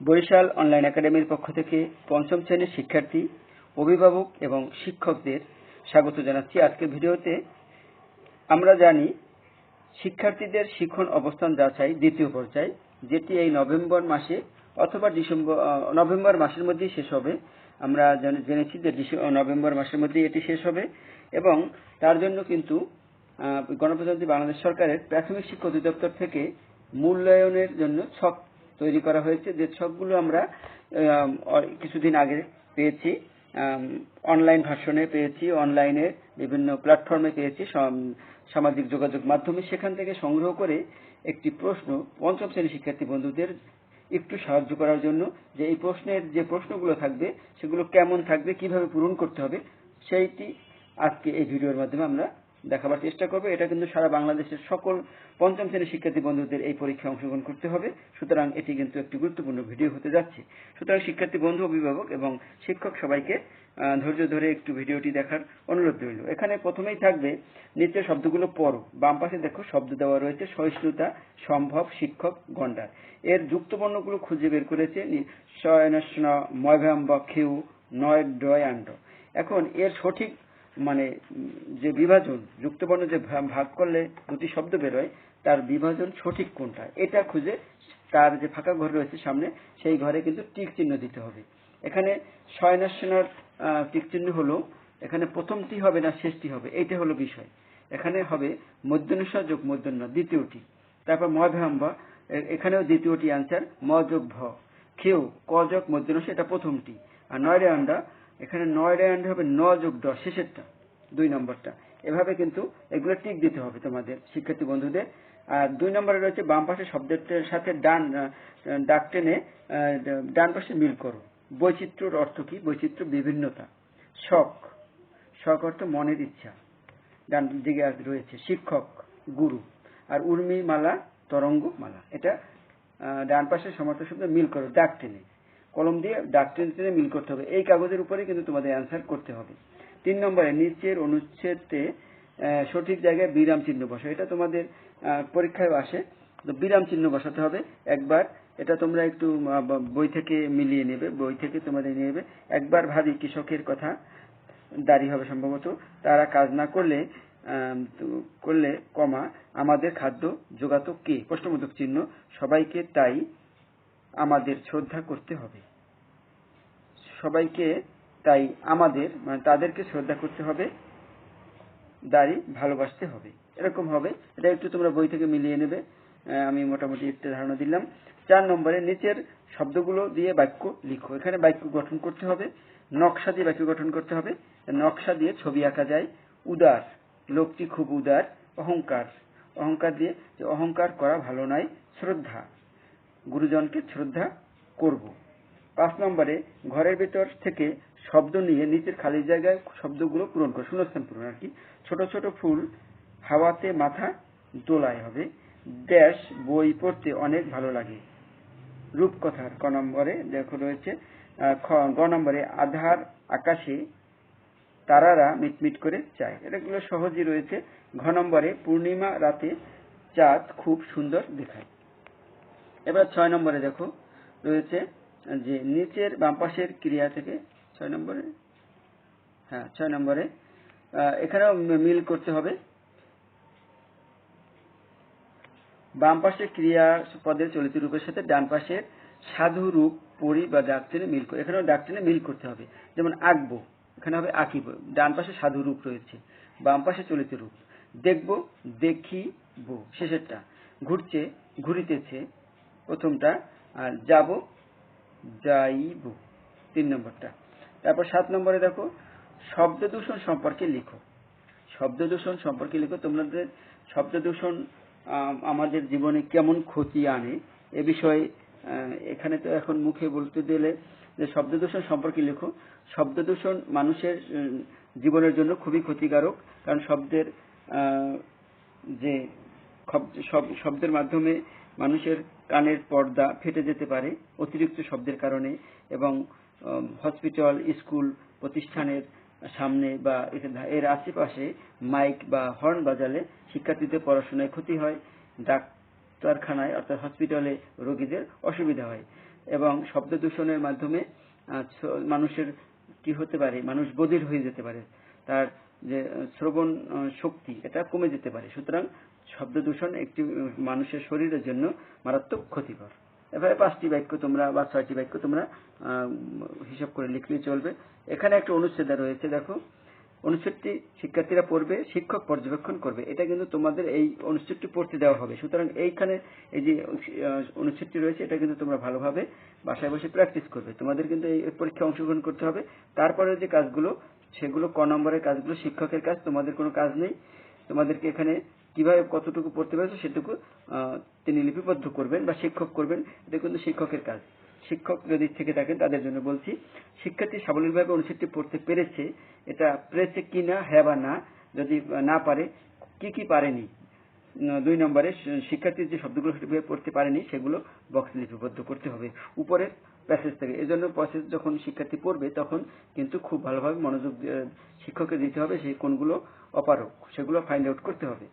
Barishal online একাডেমির পক্ষ থেকে পঞ্চম শ্রেণির শিক্ষার্থী, অভিভাবক এবং শিক্ষকদের স্বাগত জানাচ্ছি আজকের ভিডিওতে। আমরা জানি, শিক্ষার্থীদের শিক্ষণ অবস্থান যাচাই দ্বিতীয় পর্যায়, যেটি এই নভেম্বর মাসে অথবা ডিসেম্বর নভেম্বর মাসের মধ্যেই শেষ হবে। আমরা জেনেছি যে নভেম্বর মাসের মধ্যেই এটি শেষ হবে এবং তার জন্য কিন্তু গণপ্রজাতন্ত্রী বাংলাদেশ সরকারের প্রাথমিক শিক্ষা অধিদপ্তর থেকে মূল্যায়নের জন্য ছক তৈরি করা হয়েছে, যে ছকগুলো আমরা কিছুদিন আগে পেয়েছি অনলাইন ভার্সনে পেয়েছি অনলাইনে বিভিন্ন প্ল্যাটফর্মে পেয়েছি সামাজিক যোগাযোগ মাধ্যমে। সেখান থেকে সংগ্রহ করে একটি প্রশ্ন, পঞ্চম শ্রেণি শিক্ষার্থী বন্ধুদের একটু সাহায্য করার জন্য, যে এই প্রশ্নের যে প্রশ্নগুলো থাকবে, সেগুলো কেমন থাকবে, কীভাবে পূরণ করতে হবে, সেইটি আজকে এই ভিডিওর মাধ্যমে আমরা দেখাবার চেষ্টা করবে। এটা কিন্তু সারা বাংলাদেশের সকল পঞ্চম শ্রেণির শিক্ষার্থী বন্ধুদের এই পরীক্ষায় অংশগ্রহণ করতে হবে। সুতরাং এটি কিন্তু একটি গুরুত্বপূর্ণ ভিডিও হতে যাচ্ছে। সুতরাং শিক্ষার্থী বন্ধু, অভিভাবক এবং শিক্ষক সবাইকে ধৈর্য ধরে একটু ভিডিওটি দেখার অনুরোধ রইল। এখানে প্রথমেই থাকবে নিচের শব্দগুলো পড়ো। বাম পাশে দেখো, শব্দ দেওয়া রয়েছে, সহিষ্ণুতা, সম্ভব, শিক্ষক, গন্ডার। এর যুক্ত বর্ণগুলো খুঁজে বের করেছে ময়ভাম্বা খেউ নয় ডয় আন্ড এখন এর সঠিক মানে যে বিভাজন, যুক্তবর্ণ যে ভাগ করলে দুটি শব্দ বেরোয়, তার বিভাজন সঠিক কোনটা? এটা খুঁজে তার যে ফাঁকা ঘর রয়েছে সামনে, সেই ঘরে কিন্তু টিক চিহ্ন দিতে হবে। এখানে শয়নাসনার টিক চিহ্ন হলো, এখানে প্রথমটি হবে না শেষটি হবে, এইটা হলো বিষয়। এখানে হবে মধ্যনুষা যোগ মধ্যন্য দ্বিতীয়টি। তারপর মহাভ্যাম্বা এখানেও দ্বিতীয়টি আনসার ম যোগ ভ। খেউ ক যোগ মধ্যনুষা এটা প্রথমটি। আর নয়রে আন্ডা এখানে নয় আন্ডা হবে ন যোগ দ শেষেরটা, দুই নম্বরটা। এভাবে কিন্তু এগুলো টিক দিতে হবে তোমাদের, শিক্ষার্থী বন্ধুদের। আর দুই নম্বরে রয়েছে বাম পাশে শব্দের সাথে ডান ডাক টেনে ডান পাশে মিল করো। বৈচিত্র্যর অর্থ কি? বৈচিত্র্য বিভিন্নতা। শখ। শখ অর্থ মনের ইচ্ছা। ডান দিকে রয়েছে শিক্ষক, গুরু। আর উর্মি মালা তরঙ্গ মালা এটা ডান পাশে সমর্থ শব্দ মিল করো, ডাক টেনে। কলম দিয়ে ডাক টেনে মিল করতে হবে। এই কাগজের উপরে কিন্তু তোমাদের অ্যান্সার করতে হবে। তিন নম্বরে, নিচের অনুচ্ছেদে সঠিক জায়গায় বিরাম চিহ্ন বসা এটা তোমাদের পরীক্ষায় আসে। তো বিরাম চিহ্ন বসাতে হবে। একবার এটা তোমরা একটু বই থেকে মিলিয়ে নেবে। বই থেকে তোমাদের নেবে। একবার ভাবি কৃষকের কথা দাঁড়িয়ে হবে সম্ভবত। তারা কাজ না করলে করলে কমা। আমাদের খাদ্য যোগাতো কে? প্রশ্নবোধক চিহ্ন। সবাইকে তাই আমাদের শ্রদ্ধা করতে হবে। সবাইকে তাই আমাদের মানে তাদেরকে শ্রদ্ধা করতে হবে, দাড়ি ভালোবাসতে হবে। এরকম হবে। এটা একটু তোমরা বই থেকে মিলিয়ে নেবে। আমি মোটামুটি একটা ধারণা দিলাম। চার নম্বরে নিচের শব্দগুলো দিয়ে বাক্য লিখো। এখানে বাক্য গঠন করতে হবে, নকশা দিয়ে বাক্য গঠন করতে হবে। নকশা দিয়ে ছবি আঁকা যায়। উদার, লোকটি খুব উদার, অহংকার। অহংকার দিয়ে অহংকার করা ভালো নয়, শ্রদ্ধা। গুরুজনকে শ্রদ্ধা করব। পাঁচ নম্বরে, ঘরের ভেতর থেকে শব্দ নিয়ে নিচের খালি জায়গায় শব্দগুলো পূরণ করো। শূন্যস্থান পূরণ, আর কি? ছোট ছোট ফুল হাওয়াতে মাথা দোলায় হবে। ড্যাশ, বই পড়তে অনেক ভালো লাগে। রূপকথার ক নম্বরে দেখো রয়েছে গ নম্বরে, আধার আকাশে তারারা মিটমিট করে চায়। এটাগুলো সহজই রয়েছে। ঘ নম্বরে, পূর্ণিমা রাতে চাঁদ খুব সুন্দর দেখায়। এবার ছয় নম্বরে দেখো, রয়েছে যে নিচের বাম পাশের ক্রিয়া থেকে ছয় নম্বরে হ্যাঁ ছয় নম্বরে এখানেও মিল করতে হবে। বাম পাশে ক্রিয়া পদের চলিত রূপের সাথে ডান পাশের সাধু রূপ, পরি বা ডাক টেনে মিল করে এখানেও ডাক টেনে মিল করতে হবে। যেমন আঁকবো, এখানে হবে আঁকিব, ডান পাশে সাধু রূপ রয়েছে, বাম পাশে চলিত রূপ। দেখব, দেখিব, শেষেরটা। ঘুরছে, ঘুরিতেছে প্রথমটা, আর যাব, যাইব, তিন নম্বরটা। তারপর সাত নম্বরে দেখো, শব্দ দূষণ সম্পর্কে লিখো। শব্দ দূষণ সম্পর্কে লিখো, তোমাদের শব্দ দূষণ আমাদের জীবনে কেমন ক্ষতি আনে, এ বিষয়ে এখানে তো এখন মুখে বলতে দিলে, যে শব্দ দূষণ সম্পর্কে লিখো। শব্দ দূষণ মানুষের জীবনের জন্য খুবই ক্ষতিকারক, কারণ শব্দের যে শব্দের মাধ্যমে মানুষের কানের পর্দা ফেটে যেতে পারে অতিরিক্ত শব্দের কারণে এবং হসপিটাল স্কুল প্রতিষ্ঠানের সামনে বা এর আশেপাশে মাইক বা হর্ন বাজালে শিক্ষার্থীদের পড়াশোনায় ক্ষতি হয়, ডাক্তারখানায় অর্থাৎ হসপিটালে রোগীদের অসুবিধা হয় এবং শব্দ দূষণের মাধ্যমে মানুষের কি হতে পারে, মানুষ বধির হয়ে যেতে পারে, তার যে, শ্রবণ শক্তি এটা কমে যেতে পারে। সুতরাং শব্দ দূষণ একটি মানুষের শরীরের জন্য মারাত্মক ক্ষতিকর। এভাবে পাঁচটি বাক্য তোমরা, বা ছয়টি বাক্য তোমরা হিসাব করে লিখলেই চলবে। এখানে একটা অনুচ্ছেদ রয়েছে, দেখো। অনুচ্ছেদটি শিক্ষার্থীরা পড়বে, শিক্ষক পর্যবেক্ষণ করবে। এটা কিন্তু তোমাদের এই অনুচ্ছেদটি পড়তে দেওয়া হবে। সুতরাং এইখানে এই যে অনুচ্ছেদটি রয়েছে, এটা কিন্তু তোমরা ভালোভাবে বাসায় বসে প্র্যাকটিস করবে। তোমাদের কিন্তু এই পরীক্ষায় অংশগ্রহণ করতে হবে। তারপরে যে কাজগুলো, সেগুলো ক নম্বরের কাজগুলো, শিক্ষকের কাজ, তোমাদের কোনো কাজ নেই। তোমাদেরকে এখানে কীভাবে কতটুকু পড়তে পেরেছ সেটুকু তিনি লিপিবদ্ধ করবেন বা শিক্ষক করবেন। এটা কিন্তু শিক্ষকের কাজ। শিক্ষক যদি থেকে থাকেন, তাদের জন্য বলছি, শিক্ষার্থী সাবলীলভাবে অনুচ্ছেদটি পড়তে পেরেছে, এটা পেরেছে কি না হ্যাঁ বা না, যদি না পারে, কি কি পারেনি দুই নম্বরে শিক্ষার্থীর যে শব্দগুলো সঠিকভাবে পড়তে পারেনি, সেগুলো বক্স লিপিবদ্ধ করতে হবে। উপরের প্যাসেজ থেকে। এই জন্য প্যাসেজ যখন শিক্ষার্থী পড়বে, তখন কিন্তু খুব ভালোভাবে মনোযোগ শিক্ষককে দিতে হবে সেই কোনগুলো অপারক সেগুলো ফাইন্ড আউট করতে হবে।